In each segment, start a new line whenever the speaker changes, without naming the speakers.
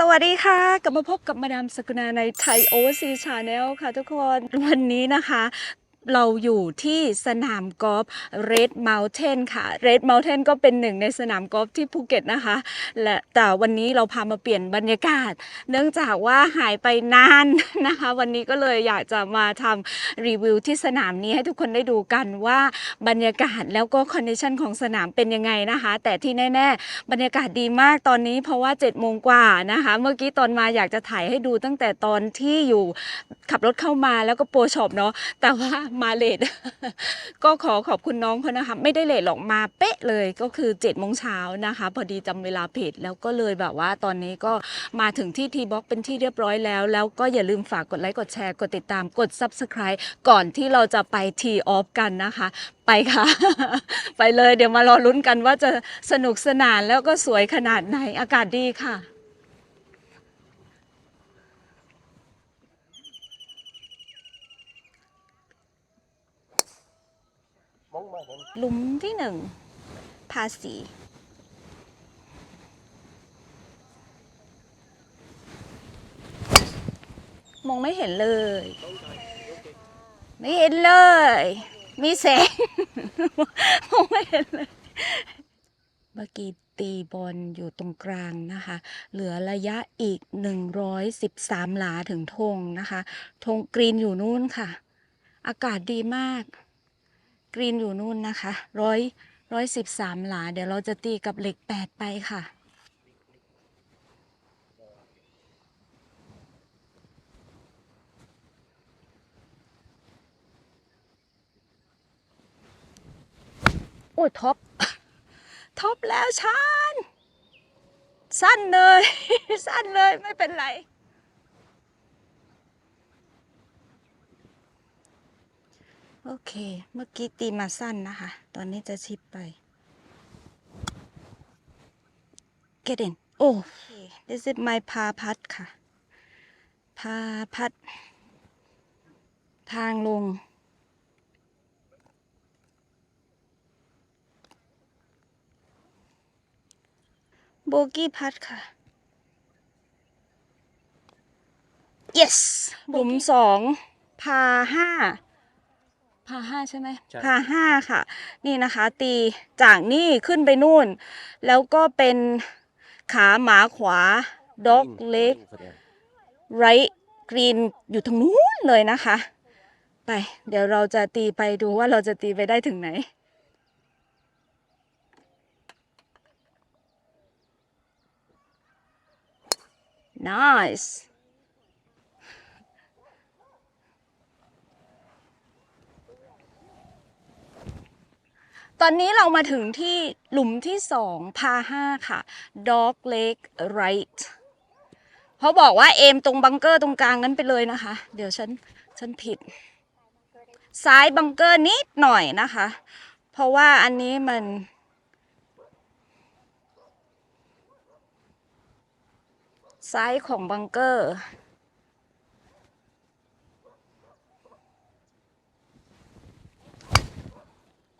สวัสดีค่ะ กลับมาพบกับมาดามสกุณาในไทยโอเวอร์ซีชาแนลค่ะทุกคน วันนี้นะคะ เราอยู่ที่สนามกอล์ฟ Red Mountain ค่ะ Red Mountain ก็เป็นหนึ่งในสนามกอล์ฟที่ภูเก็ตนะคะ และแต่วันนี้เราพามาเปลี่ยนบรรยากาศ เนื่องจากว่าหายไปนานนะคะ วันนี้ก็เลยอยากจะมาทำรีวิวที่สนามนี้ให้ทุกคนได้ดูกันว่าบรรยากาศแล้วก็คอนดิชันของสนามเป็นยังไงนะคะ แต่ที่แน่ ๆ บรรยากาศดีมากตอนนี้เพราะว่า7จ็ดโมงกว่านะคะ เมื่อกี้ตอนมาอยากจะถ่ายให้ดูตั้งแต่ตอนที่อยู่ขับรถเข้ามาแล้วก็โปรช็อปเนาะแต่ว่ามาเลทก็ขอขอบคุณน้องเขานะคะ ไม่ได้เลทหรอกมาเป๊ะเลยก็คือ7จ็ดโมงเช้านะคะ พอดีจำเวลาเพจแล้วก็เลยแบบว่าตอนนี้ก็มาถึงที่ทีบ็อกเป็นที่เรียบร้อยแล้ว แล้วก็อย่าลืมฝากกดไลค์กดแชร์กดติดตามกด Subscribe ก่อนที่เราจะไปทีออฟกันนะคะ ไปค่ะ ไปเลยเดี๋ยวมารอลุ้นกันว่าจะสนุกสนานแล้วก็สวยขนาดไหนอากาศดีค่ะ หลุมที่หนึ่งภาษี มองไม่เห็นเลย ไม่เห็นเลย มีแสง มองไม่เห็นเลย เมื่อกี้ตีบอลอยู่ตรงกลางนะคะ เหลือระยะอีก 113 หลาถึงธงนะคะธงกรีนอยู่นู่นค่ะ อากาศดีมาก กรีนอยู่นู่นนะคะร้อยร้อยสิบสามหลา เดี๋ยวเราจะตีกับเหล็กแปดไปค่ะ โอ้ยท็อปท็อปแล้วชันสั้นเลย สั้นเลยไม่เป็นไร โอเค เมื่อกี้ตีมาสั้นนะคะ ตอนนี้จะชิปไป get in โอ้ this is my พาพัดค่ะ พาพัด ทางลง โบกี้พัดค่ะ yes หลุมสอง พาห้า พาห้าใช่ไหม
ใช่
พาห้าค่ะ นี่นะคะ ตีจากนี่ขึ้นไปนู่น แล้วก็เป็นขาหมาขวาด็อกเล็กไรกรีนอยู่ตรงนู้นเลยนะคะ ไป เดี๋ยวเราจะตีไปดูว่าเราจะตีไปได้ถึงไหน nice ตอนนี้เรามาถึงที่หลุมที่สองพาห้าค่ะ Dog Lake Right เขาบอกว่าเอมตรงบังเกอร์ตรงกลางนั้นไปเลยนะคะ เดี๋ยวฉันฉันผิด ซ้ายบังเกอร์นิดหน่อยนะคะ เพราะว่าอันนี้มันซ้ายของบังเกอร์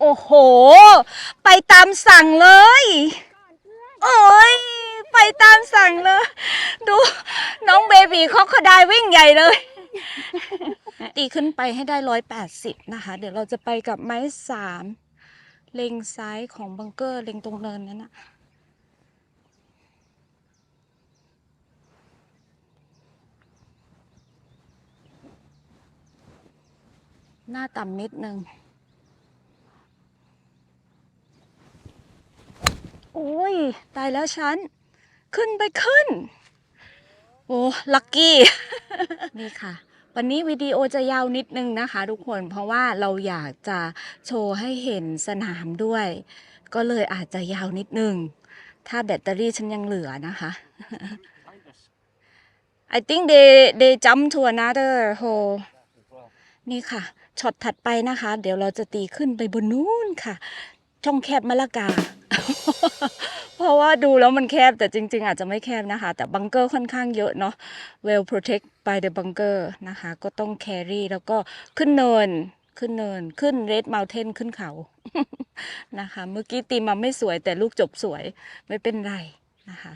โอ้โห ไปตามสั่งเลย โอ้ย ไปตามสั่งเลย ดูน้องเบบีเขาเขาได้วิ่งใหญ่เลย ตีขึ้นไปให้ได้ร้อยแปดสิบนะคะ เดี๋ยวเราจะไปกับไม้สามเล็งซ้ายของบังเกอร์เล็งตรงเนินนั้นนะหน้าต่ำนิดนึง โอ้ย ตายแล้วฉัน ขึ้นไปขึ้น โอ้ลัคกี้ นี่ค่ะ วันนี้วิดีโอจะยาวนิดนึงนะคะทุกคน เพราะว่าเราอยากจะโชว์ให้เห็นสนามด้วย ก็เลยอาจจะยาวนิดนึง ถ้าแบตเตอรี่ฉันยังเหลือนะคะ I think they they jump to another hole นี่ค่ะ ช็อตถัดไปนะคะ เดี๋ยวเราจะตีขึ้นไปบนนู้นค่ะ ช่องแคบมะละกา เพราะว่าดูแล้วมันแคบแต่จริง ๆ อาจจะไม่แคบนะคะ แต่บังเกอร์ค่อนข้างเยอะเนาะ well protect by the bunker นะคะ ก็ต้อง carry แล้วก็ขึ้นเนินขึ้นเนินขึ้น red mountain ขึ้นเขานะคะ เมื่อกี้ตีมาไม่สวยแต่ลูกจบสวยไม่เป็นไรนะคะ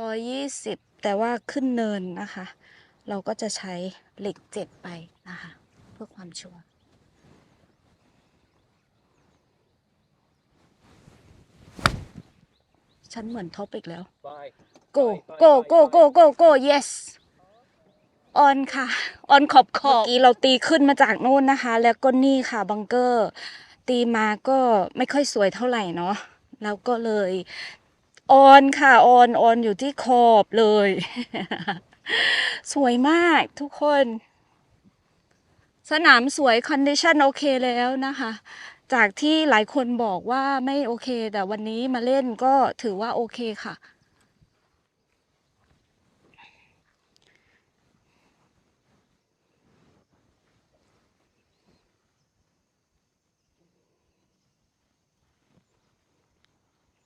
ร้อยยี่สิบแต่ว่าขึ้นเนินนะคะ เราก็จะใช้เหล็กเจ็ดไปนะคะ เพื่อความชัวร์ ฉันเหมือนท็อปอีกแล้ว
Bye.
go
Bye,
go
bye,
go
bye.
go go go yes ออนค่ะ ออนขอบขอบเมื่อกี้เราตีขึ้นมาจากนู่นนะคะ แล้วก็นี่ค่ะบังเกอร์ ตีมาก็ไม่ค่อยสวยเท่าไหร่เนาะแล้วก็เลยออนค่ะออนออนอยู่ที่ขอบเลย สวยมากทุกคน สนามสวยคอนดิชันโอเคแล้วนะคะ จากที่หลายคนบอกว่าไม่โอเค แต่วันนี้มาเล่นก็ถือว่าโอเคค่ะ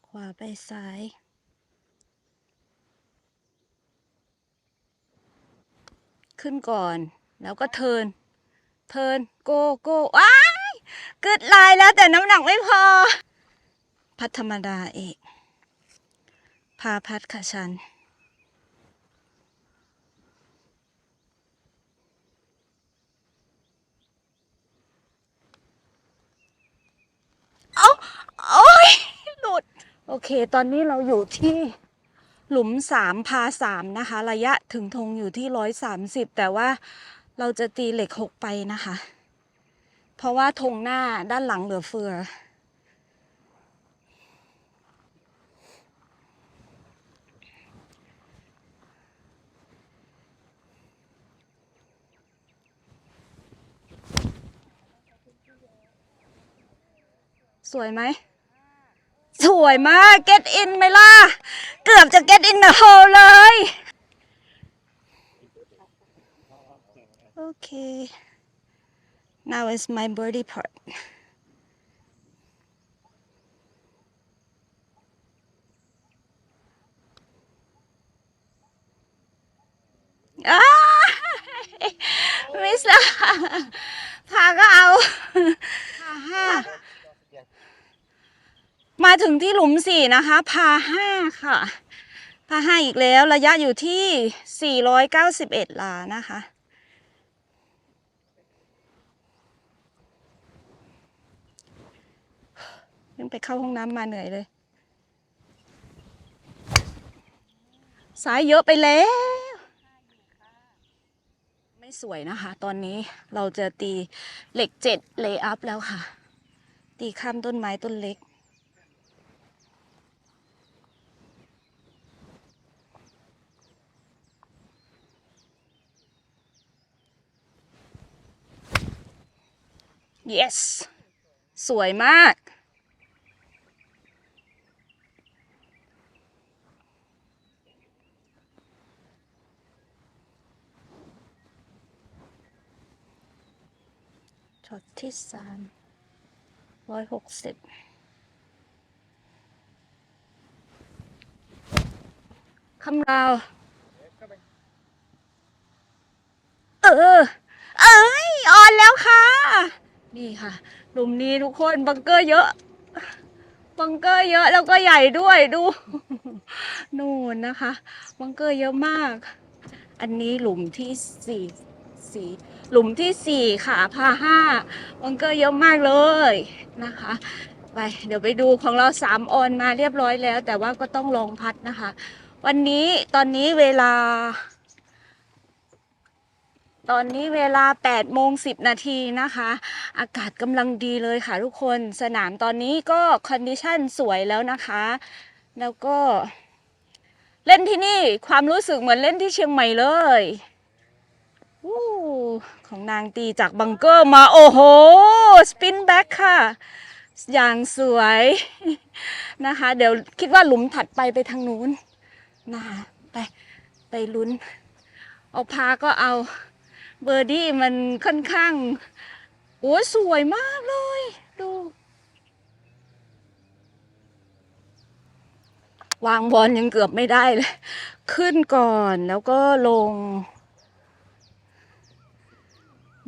ขวาไปซ้ายขึ้นก่อน แล้วก็เทิน เทิน โก โก้ว้า กึดลายแล้วแต่น้ำหนักไม่พอ พัดธรรมดาเอกพาพัดค่ะฉัน เอาโอ้ยหลุด โอเค ตอนนี้เราอยู่ที่หลุมสามพาสามนะคะ ระยะถึงธงอยู่ที่ร้อยสามสิบแต่ว่าเราจะตีเหล็กหกไปนะคะ เพราะว่าธงหน้าด้านหลังเหลือเฟือ สวยไหม สวยมาก get in ไหมล่ะ เกือบจะ get in the hole เลย โอเค now is my birdie part อ้ามิสละพาก็เอาพาห้า มาถึงที่หลุมสี่นะคะ พาห้าค่ะ พาห้าอีกแล้ว ระยะอยู่ที่ 491หลานะคะ เพิ่งไปเข้าห้องน้ำมาเหนื่อยเลยสายเยอะไปแล้ว ไม่สวยนะคะ ตอนนี้เราจะตีเหล็กเจ็ดเลย์อัพแล้วค่ะ ตีข้ามต้นไม้ต้นเล็ก yes สวยมาก ช็อตที่สามร้อยหกสิบคำราว เออ เอ้ยออนแล้วค่ะ นี่ค่ะหลุมนี้ทุกคนบังเกอร์เยอะบังเกอร์เยอะแล้วก็ใหญ่ด้วยดูนู่นนะคะ บังเกอร์เยอะมาก อันนี้หลุมที่สี่สี่ หลุมที่สี่ค่ะพาห้าบังเกอร์เยอะมากเลยนะคะไปเดี๋ยวไปดูของเราสามออนมาเรียบร้อยแล้ว แต่ว่าก็ต้องลองพัดนะคะ วันนี้ตอนนี้เวลา ตอนนี้เวลา8โมง10 นาทีนะคะ อากาศกำลังดีเลยค่ะทุกคนสนามตอนนี้ก็คอนดิชันสวยแล้วนะคะ แล้วก็เล่นที่นี่ความรู้สึกเหมือนเล่นที่เชียงใหม่เลย ของนางตีจากบังเกอร์มาโอ้โห สปินแบ็คค่ะ อย่างสวยนะคะ เดี๋ยวคิดว่าหลุมถัดไปไปทางนู้นนะคะไปไปลุ้น เอาพาก็เอาเบอร์ดี้มันค่อนข้าง โอ้สวยมากเลย ดู วางบอลยังเกือบไม่ได้เลย ขึ้นก่อนแล้วก็ลง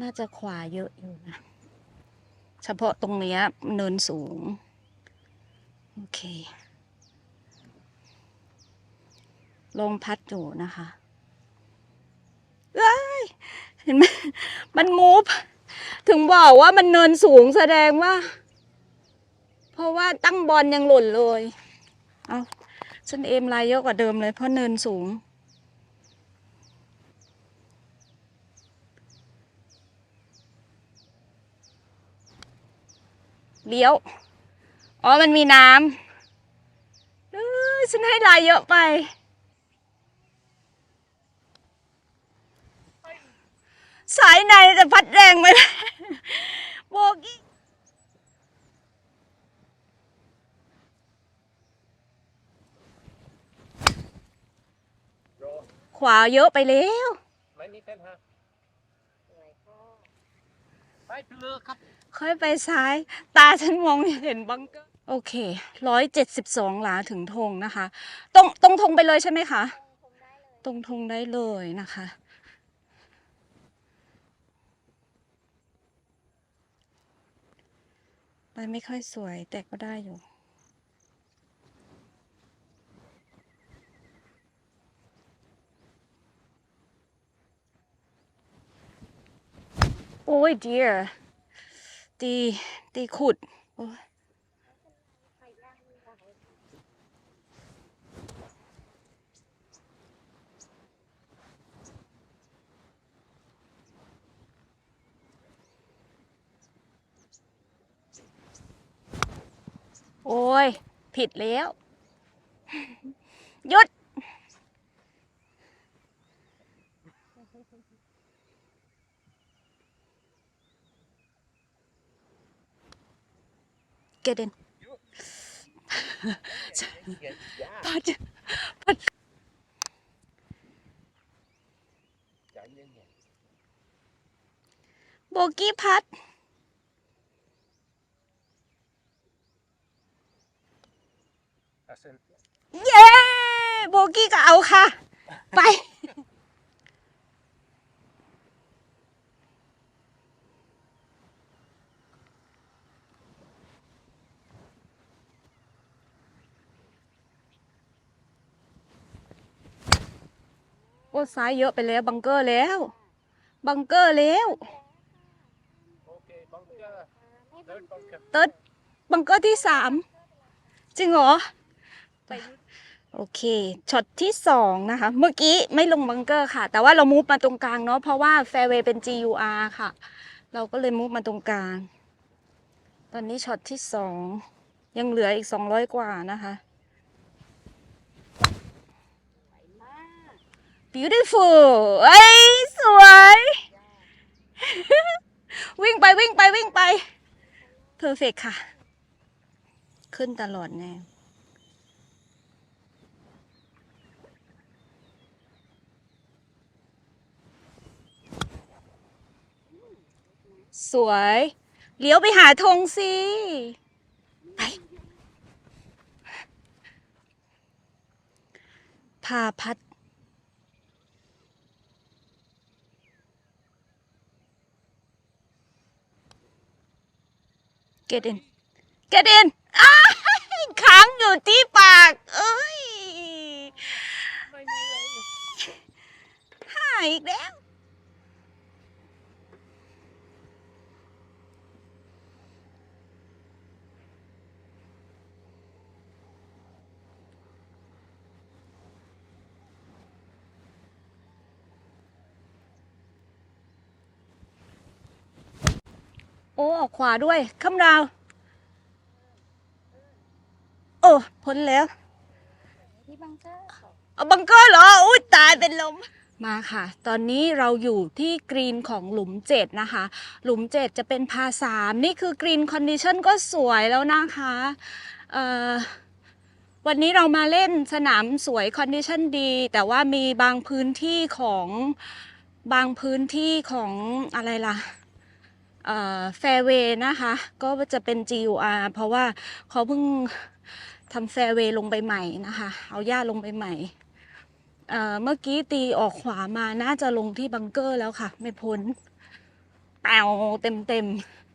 น่าจะขวาเยอะอยู่นะ เฉพาะตรงเนี้ยเนินสูง โอเค ลมพัดอยู่นะคะเอ้ยเห็นไหมมันมูฟถึงบอกว่ามันเนินสูงแสดงว่า เพราะว่าตั้งบอลยังหล่นเลย เอาฉันเอมลายเยอะกว่าเดิมเลยเพราะเนินสูง เลี้ยว อ๋อ มันมีน้ำเอ้ยฉันให้ลายเยอะไป สายในแต่พัดแรงไปโบกี้ขวาเยอะไปแล้ว
ไม่นี่เต้นฮะไปเลือครับ
ค่อยไปซ้าย ตาฉันมองเห็นบังเกอร์โอเคร้อยเจ็ดสิบสองหลาถึงธงนะคะ ตรงตรงธงไปเลยใช่ไหมคะ ตรงธงได้เลยนะคะ ไปไม่ค่อยสวยแต่ก็ได้อยู่โอ้ย dear ตีตีขุดโอ้ยโอ้ย ผิดแล้ว หยุด get in พัดพัด
ใจเย็น
โบกี้พัด
ๆอาเซน
เย้ โบกี้ก็เอาค่ะ ไป โอ้ซ้ายเยอะไปแล้ว บังเกอร์แล้ว บังเกอร์แล้วเติร์ดบังเกอร์ที่สามจริงเหรอโอเคช็อตที่สองนะคะ เมื่อกี้ไม่ลงบังเกอร์ค่ะ แต่ว่าเรามูฟมาตรงกลางเนาะเพราะว่าแฟร์เวย์เป็น GUR ค่ะ เราก็เลยมูฟมาตรงกลาง ตอนนี้ช็อตที่สองยังเหลืออีก200กว่านะคะ beautiful เอ้ยสวย วิ่งไปวิ่งไปวิ่งไป perfect ค่ะ ขึ้นตลอดแน่สวย เลี้ยวไปหาธงสิ ไป พาพัด get in get in อ้ายค้างอยู่ที่ปาก เอ้ย
ไม่มีอะไร
หายอีกแล้ว โอ้ออก ขวาด้วยคำราว โอ้พ้นแล้ว
ที่บังเกอร์
เอาบังเกอร์เหรอ อุ้ยตายเป็นลม มาค่ะ ตอนนี้เราอยู่ที่กรีนของหลุมเจ็ดนะคะ หลุมเจ็ดจะเป็นพาสามนี่คือกรีนคอนดิชันก็สวยแล้วนะคะเอ่อวันนี้เรามาเล่นสนามสวยคอนดิชันดี แต่ว่ามีบางพื้นที่ของบางพื้นที่ของอะไรล่ะ แฟร์เวย์นะคะ ก็จะเป็น GUR เพราะว่าเขาเพิ่งทำแฟร์เวย์ลงไปใหม่นะคะ เอาหญ้าลงไปใหม่ เมื่อกี้ตีออกขวามาน่าจะลงที่บังเกอร์แล้วค่ะ ไม่พ้นแปวเต็มเต็ม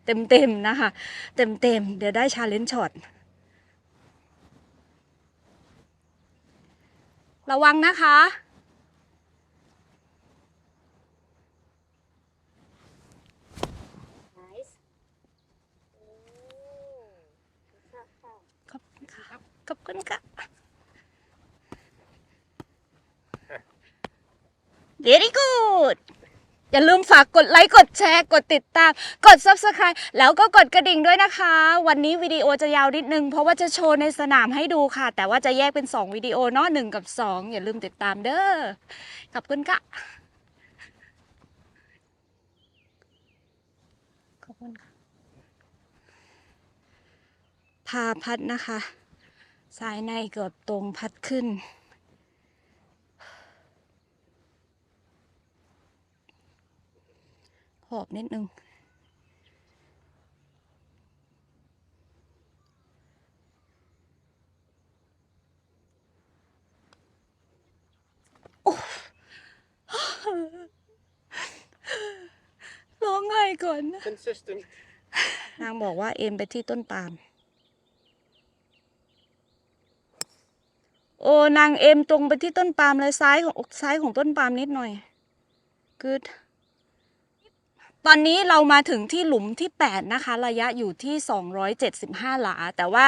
เต็มเต็มนะคะ เต็มเต็มเดี๋ยวได้ชาเลนจ์ช็อตระวังนะคะ
nice โอ้ค่ะค่ะ
ขอบคุณค่ะ คุณค่ะ very good อย่าลืมฝากกดไลค์กดแชร์ กดติดตาม กด subscribe แล้วก็กดกระดิ่งด้วยนะคะ วันนี้วิดีโอจะยาวนิดนึง เพราะว่าจะโชว์ในสนามให้ดูค่ะ แต่ว่าจะแยกเป็น 2 วิดีโอเนาะหนึ่งกับ 2 อย่าลืมติดตามเด้อขอบคุณค่ะขอบคุณค่ะพาพัดนะคะ สายในเกือบตรงพัดขึ้น หอบนิดนึงโอ้ร้องไห้ก่อนนะ
Consistent.
นางบอกว่าเอ็มไปที่ต้นปาล์ม โอ้นางเอ็มตรงไปที่ต้นปาล์มเลยซ้ายของซ้ายของต้นปาล์มนิดหน่อย good ตอนนี้เรามาถึงที่หลุมที่ 8 นะคะ ระยะอยู่ที่ 275 หลา แต่ว่า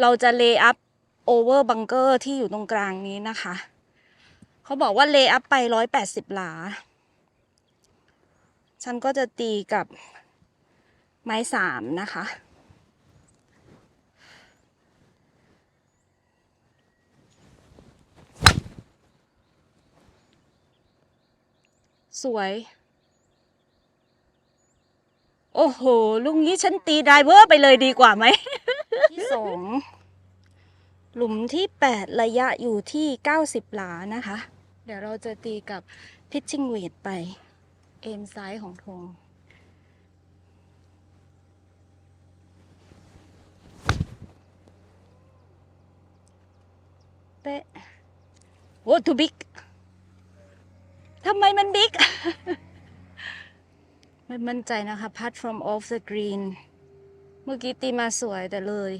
เราจะเล y up over bunker ที่อยู่ตรงกลางนี้นะคะ เขาบอกว่าเล y up ไป 180 หลา ฉันก็จะตีกับไม้สามนะคะ สวย โอ้โห ลุงนี้ฉันตีไดเวอร์ไปเลยดีกว่าไหม ที่สองหลุมที่แปดระยะอยู่ที่เก้าสิบหลานะคะ เดี๋ยวเราจะตีกับพิชชิ่งเวทไป เอ็มซ้ายของธงเป๊ะโอ้ทูบิ๊กทำไมมันบิ๊ก ไม่มั่นใจนะคะพัด from off the green เมื่อกี้ตีมาสวยแต่เลย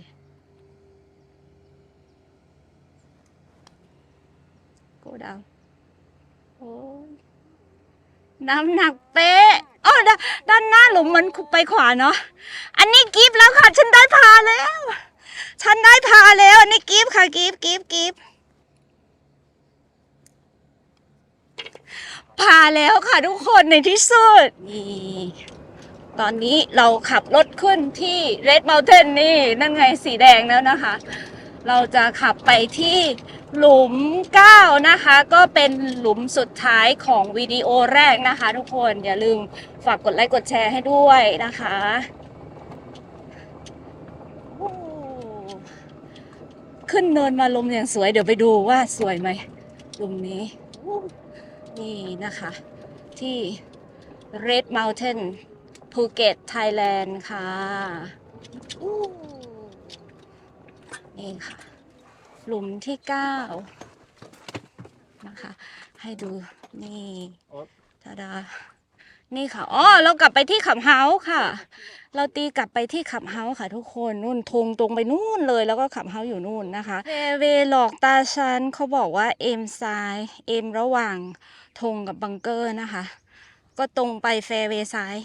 go down โอ้น้ำหนักเป๊ะอ๋อดาด้านหน้าหลุมมันไปขวาเนาะ อันนี้กิฟแล้วค่ะ ฉันได้พาแล้ว ฉันได้พาแล้ว อันนี้กิฟค่ะกิฟกิฟกิฟต์ พาแล้วค่ะทุกคนในที่สุดนี่ตอนนี้เราขับรถขึ้นที่ Red Mountain นี่ นั่นไงสีแดงแล้วนะคะ เราจะขับไปที่หลุม 9 นะคะ ก็เป็นหลุมสุดท้ายของวิดีโอแรกนะคะ ทุกคนอย่าลืมฝากกดไลค์กดแชร์ให้ด้วยนะคะขึ้นเนินมาลมอย่างสวยเดี๋ยวไปดูว่าสวยไหมหลุมนี้ นี่นะคะ ที่ Red Mountain ภูเก็ตไทยแลนด์ค่ะอู้นี่ค่ะ หลุมที่เก้านะคะ ให้ดูนี่
อ๋อ
ทาดา นี่ค่ะอ๋อเรากลับไปที่ขับเฮาส์ค่ะ เราตีกลับไปที่ขับเฮาส์ค่ะ ทุกคนนู่นทงตรงไปนู่นเลยแล้วก็ขับเฮาส์อยู่นู่นนะคะเวเวหลอกตาฉันเขาบอกว่าเอ็มซ้ายเอ็มระหว่างทงกับบังเกอร์นะคะ ก็ตรงไปแฟร์เวซ้าย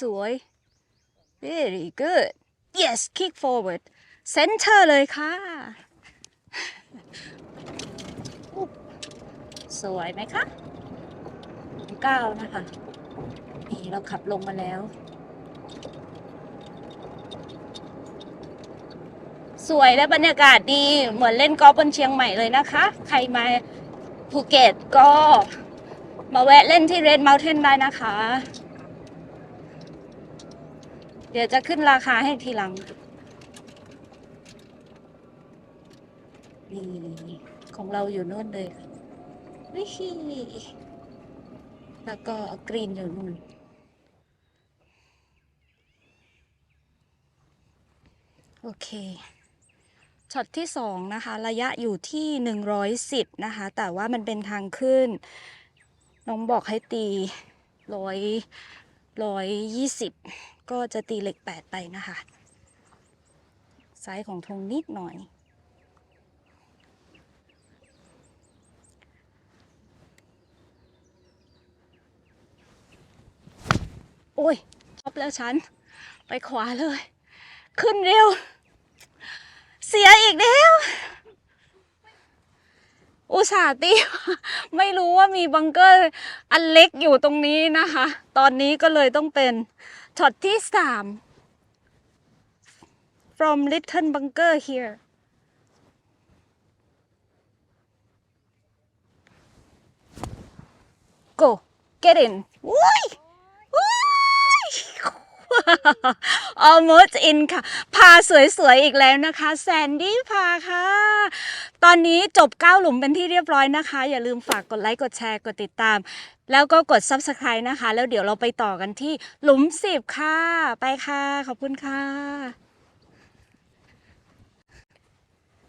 สวย very good yes kick forward center เลยค่ะ สวยไหมคะก้าวนะคะ นี่เราขับลงมาแล้ว สวยและบรรยากาศดี เหมือนเล่นกอล์ฟบนเชียงใหม่เลยนะคะ ใครมาภูเก็ตก็มาแวะเล่นที่ Red Mountain ได้นะคะ เดี๋ยวจะขึ้นราคาให้ทีหลัง นี่ของเราอยู่นู่นเลยค่ะวิฮีแล้วก็กรีนอยู่นู่นโอเค ช็อตที่สองนะคะ ระยะอยู่ที่หนึ่งร้อยสิบนะคะ แต่ว่ามันเป็นทางขึ้น น้องบอกให้ตีร้อยร้อยยี่สิบ ก็จะตีเหล็กแปดไปนะคะไซส์ของธงนิดหน่อย โอ้ยชอบแล้วฉัน ไปขวาเลย ขึ้นเร็ว เสียอีกแล้ว อุตส่าห์ตีไม่รู้ว่ามีบังเกอร์อันเล็กอยู่ตรงนี้นะคะ ตอนนี้ก็เลยต้องเป็น ช็อตที่สาม from little bunker here go get in วุ้ยวุ้ย almost in ค่ะ พาสวย ๆ อีกแล้วนะคะ แซนดี้พาค่ะ ตอนนี้จบ 9 หลุมเป็นที่เรียบร้อยนะคะ อย่าลืมฝากกดไลค์ กดแชร์ กดติดตาม แล้วก็กด Subscribe นะคะ แล้วเดี๋ยวเราไปต่อกันที่หลุม 10 ค่ะ ไปค่ะ ขอบคุณค่ะ